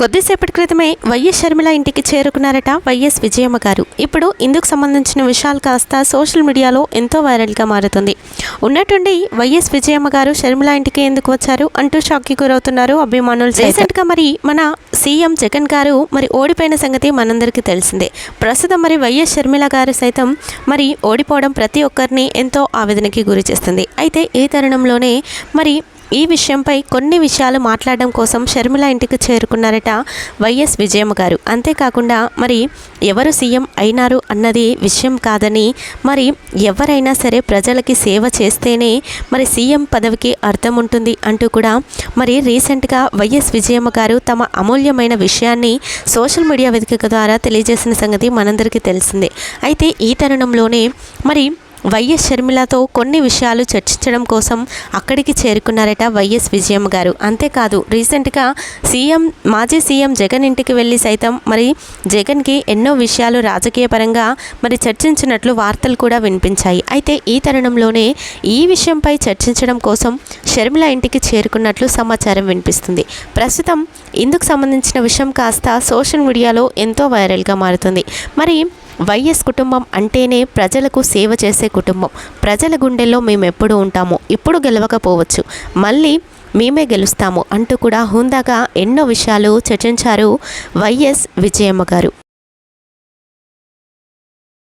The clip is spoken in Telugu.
కొద్దిసేపటి క్రితమే వైఎస్ షర్మిల ఇంటికి చేరుకున్నారట వైఎస్ విజయమ్మ గారు. ఇప్పుడు ఇందుకు సంబంధించిన విషయాలు కాస్త సోషల్ మీడియాలో ఎంతో వైరల్గా మారుతుంది. ఉన్నట్టుండి వైఎస్ విజయమ్మ గారు షర్మిల ఇంటికి ఎందుకు వచ్చారు అంటూ షాక్కి గురవుతున్నారు అభిమానులు రీసెంట్గా మరి మన సీఎం జగన్ గారు మరి ఓడిపోయిన సంగతి మనందరికీ తెలిసిందే. ప్రస్తుతం మరి వైఎస్ షర్మిల గారు సైతం మరి ఓడిపోవడం ప్రతి ఒక్కరిని ఎంతో ఆవేదనకి గురి చేస్తుంది అయితే ఈ తరుణంలోనే మరి ఈ విషయంపై కొన్ని విషయాలు మాట్లాడడం కోసం షర్మిల ఇంటికి చేరుకున్నారట వైఎస్ విజయమ్మ గారు. అంతేకాకుండా మరి ఎవరు సీఎం అయినారు అన్నది విషయం కాదని మరి ఎవరైనా సరే ప్రజలకి సేవ చేస్తేనే మరి సీఎం పదవికి అర్థం ఉంటుంది అంటూ కూడా మరి రీసెంట్గా వైఎస్ విజయమ్మ గారు తమ అమూల్యమైన విషయాన్ని సోషల్ మీడియా వేదిక ద్వారా తెలియజేసిన సంగతి మనందరికీ తెలిసిందే. అయితే ఈ తరుణంలోనే మరి వైఎస్ షర్మిలతో కొన్ని విషయాలు చర్చించడం కోసం అక్కడికి చేరుకున్నారట వైఎస్ విజయమ్మ గారు. అంతేకాదు రీసెంట్గా సీఎం మాజీ సీఎం జగన్ ఇంటికి వెళ్ళి సైతం మరి జగన్కి ఎన్నో విషయాలు రాజకీయ పరంగా మరి చర్చించినట్లు వార్తలు కూడా వినిపించాయి. అయితే ఈ తరుణంలోనే ఈ విషయంపై చర్చించడం కోసం షర్మిల ఇంటికి చేరుకున్నట్లు సమాచారం వినిపిస్తుంది. ప్రస్తుతం ఇందుకు సంబంధించిన విషయం కాస్త సోషల్ మీడియాలో ఎంతో వైరల్గా మారుతుంది. మరి వైఎస్ కుటుంబం అంటేనే ప్రజలకు సేవ చేసే కుటుంబం. ప్రజల గుండెల్లో మేము ఎప్పుడు ఉంటాము ఇప్పుడు గెలవకపోవచ్చు. మళ్ళీ మేమే గెలుస్తాము అంటూ కూడా హుందాగా ఎన్నో విషయాలు చర్చించారు వైఎస్ విజయమ్మ గారు.